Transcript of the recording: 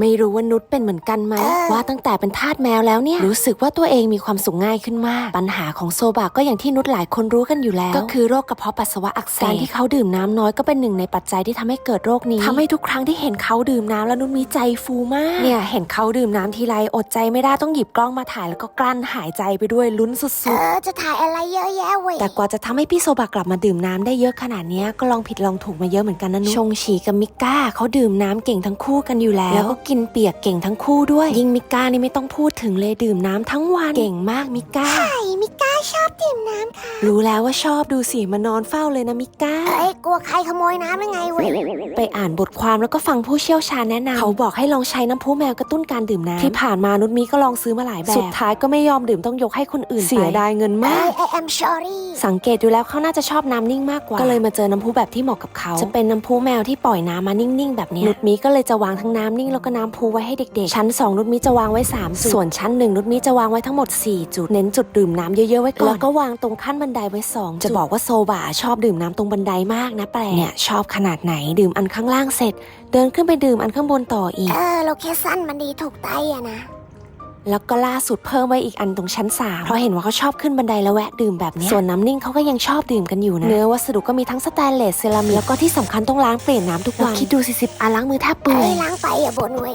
ไม่รู้ว่านุชเป็นเหมือนกันไหมเออว่าตั้งแต่เป็นทาสแมวแล้วเนี่ยรู้สึกว่าตัวเองมีความสุขง่ายขึ้นมาก ปัญหาของโซบะก็อย่างที่นุชหลายคนรู้กันอยู่แล้ว ก็คือโรคกระเพาะปัสสาวะอักเสบการที่เขาดื่มน้ำน้อยก็เป็นหนึ่งในปัจจัยที่ทำให้เกิดโรคนี้ทำให้ทุกครั้งที่เห็นเขาดื่มน้ำแล้วนุชมีใจฟูมากเนี่ยเห็นเขาดื่มน้ำทีไรอดใจไม่ได้ต้องหยิบกล้องมาถ่ายแล้วก็กลั้นหายใจไปด้วยลุ้นสุเอดๆอจะถ่ายอะไรเยอะแยะเว้ยแต่กว่าจะทำให้พี่โซบะกลับมาดื่มน้ำได้เยอะขนาดเนี้ยก็ลองผิดลองถูกมาเยอะเหมือนกันนะนุชชงฉีกับมิก้าเขาดื่มน้ำเก่งทั้งคู่กันอยู่แล้วแล้วก็กินเปียกเก่งทั้งคู่ด้วย ยิ่งมิก้านี่ไม่ต้องพูดถึงเลยดื่มน้ำทั้งวัน เก่งมากมิก้า ใช่มิก้า ชอบดื่มน้ำค่ะ รู้แล้วว่าชอบดูสิมานอนเฝ้าเลยนะมิก้า เอ้ยกลัวใครขโมยน้ำยังไงเว้ยไปอ่านบทความแล้วก็ฟังผู้เชี่ยวชาญแนะนำเขาบอกให้ลองใช้น้ำพุแมวกระตุ้นการดื่มน้ำที่ผ่านมานุชมีก็ลองซื้อมาหลายแบบ สุดท้ายก็ไม่ยอมดื่มต้องยกให้คนอื่นเสียดายเงินมากเอ้ย I am sorry สังเกตดูแล้วเขาน่าจะชอบน้ำนิ่งมากกว่า ก็เลยมาเจอน้ำพุแบบที่เหมาะกับเขา จะเป็นน้ำพุแมวที่ปล่อยน้ำมานิ่งๆ แบบเนี้ยนุชมีก็เลยจะวางทั้งน้ำนิ่งแล้วก็น้ำพุไว้ให้เด็กๆ ชั้น 2 นุชมีจะวางไว้3จุดส่วนชั้น 1 นุชมีจะวางไว้ทั้งหมด 4 จุด เน้นจุดดื่มน้ำเยอะๆไว้ก่อนแล้วก็วางตรงขั้นบันไดไว้2จะบอกว่าโซบะชอบดื่มน้ำตรงบันไดมากนะแปลกเนี่ยชอบขนาดไหนดื่มอันข้างล่างเสร็จ เดินขึ้นไปดื่มอันข้างบนต่ออีก เออโลเคชั่นมันดีถูกใจอะนะแล้วก็ล่าสุดเพิ่มไว้อีกอันตรงชั้น3เพราะเห็นว่าเขาชอบขึ้นบันไดแล้วแวะดื่มแบบเนี้ยส่วนน้ำนิ่งเขาก็ยังชอบดื่มกันอยู่นะ เนื้อวัสดุก็มีทั้งสแตนเลสเซรามิกแล้วก็ที่สำคัญต้องล้างเปลี่ยนน้ำทุกวัน คิดดูสิสิบอันล้างมือแทบเปื่อเอ้ยยล้างไปอย่าบ่นเว้ย